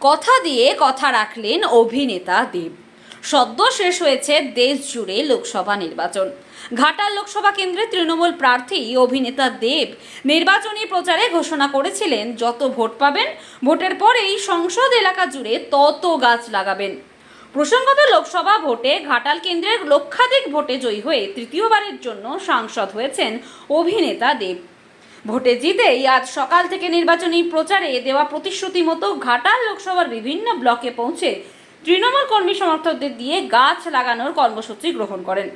কথা দিয়ে কথা রাখলেন অভিনেতা দেব। সদ্য শেষ হয়েছে দেশ জুড়ে লোকসভা নির্বাচন। ঘাটাল লোকসভা কেন্দ্রে তৃণমূল প্রার্থী অভিনেতা দেব নির্বাচনী প্রচারে ঘোষণা করেছিলেন, যত ভোট পাবেন, ভোটের পরেই সংসদ এলাকা জুড়ে তত গাছ লাগাবেন। প্রসঙ্গত লোকসভা ভোটে ঘাটাল কেন্দ্রের লক্ষাধিক ভোটে জয়ী হয়ে তৃতীয়বারের জন্য সাংসদ হয়েছেন অভিনেতা দেব। ভোটে জিতেই আজ সকাল থেকে নির্বাচনী প্রচারে দেওয়া প্রতিশ্রুতি মতো ঘাটাল লোকসভার বিভিন্ন ব্লকে পৌঁছে তৃণমূল কর্মী সমর্থকদের দিয়ে গাছ লাগানোর কর্মসূচি গ্রহণ করেন।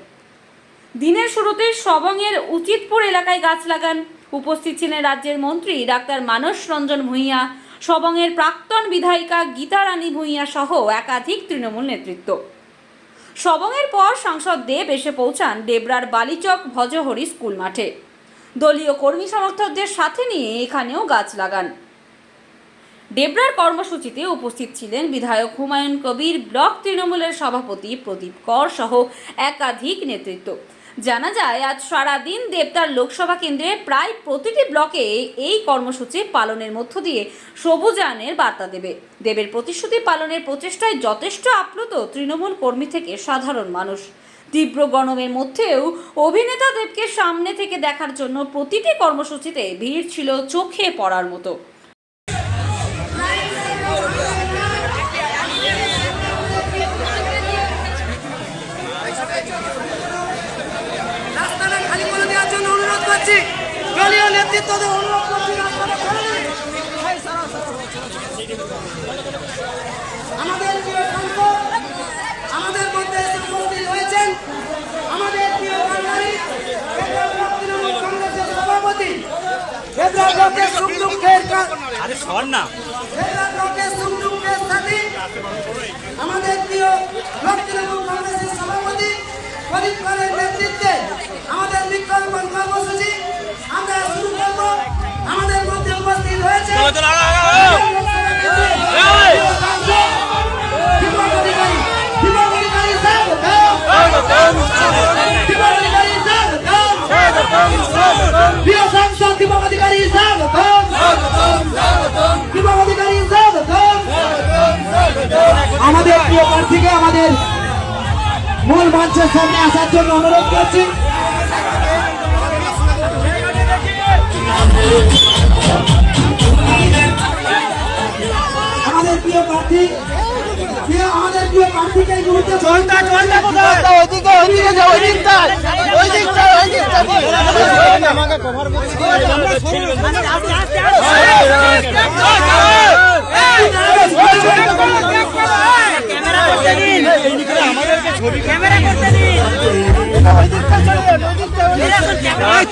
দিনের শুরুতে সবংয়ের উচিতপুর এলাকায় গাছ লাগান। উপস্থিত ছিলেন রাজ্যের মন্ত্রী ডাক্তার মানস রঞ্জন ভূঁইয়া, সবংয়ের প্রাক্তন বিধায়িকা গীতা রানী ভূঁইয়া সহ একাধিক তৃণমূল নেতৃত্ব। সবংয়ের পর সাংসদ দেব এসে পৌঁছান ডেবরার বালিচক ভজহরি স্কুল মাঠে। দলীয় কর্মী সমর্থকদের সাথে নিয়ে এখানেও গাছ লাগান। ডেবরার কর্মসূচিতে উপস্থিত ছিলেন বিধায়ক হুমায়ুন কবির, ব্লক তৃণমূলের সভাপতি প্রদীপ কর সহ একাধিক নেতৃত্ব। জানা যায়, আজ সারাদিন দেবতার লোকসভা কেন্দ্রে প্রায় প্রতিটি ব্লকে এই কর্মসূচি পালনের মধ্য দিয়ে সবুজায়নের বার্তা দেবে। দেবের প্রতিশ্রুতি পালনের প্রচেষ্টায় যথেষ্ট আপ্লুত তৃণমূল কর্মী থেকে সাধারণ মানুষ। তীব্র গরমের মধ্যেও অভিনেতা দেবকে সামনে থেকে দেখার জন্য প্রতিটি কর্মসূচিতে ভিড় ছিল চোখে পড়ার মতো। অনুরোধ করছি রাস্তাটা করে দিন। আমাদের প্রিয় সাংসদ, আমাদের মধ্যে এসে উপস্থিত হয়েছেন আমাদের প্রিয় বাঙালি কেন্দ্রীয় ব্লক তৃণমূল কংগ্রেসের সভাপতি ব্লকের সুখ দুঃখের আরে সর না। ব্লকের সুখ দুঃখের সাথী আমাদের প্রিয় তৃণমূল কংগ্রেসের সভাপতি প্রদীপ করের নেতৃত্বে আমাদের বৃক্ষরোপণ কর্মসূচি। আমরা শুরু করব। আমাদের মধ্যে উপস্থিত হয়েছে আমাদের প্রিয় প্রার্থীকে আমাদের মূল মঞ্চের সামনে আসার জন্য অনুরোধ করছি। আমাদের প্রিয় প্রার্থী আমাদের প্রিয় প্রার্থীকে এই মুহূর্তে চলতা চলতা কোথায়? ওইদিকে ওইদিকে যাও ওই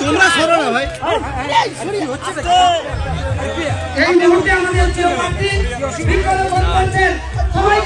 তোমরা সরো না ভাই। এই মুহূর্তে আমাদের সবাই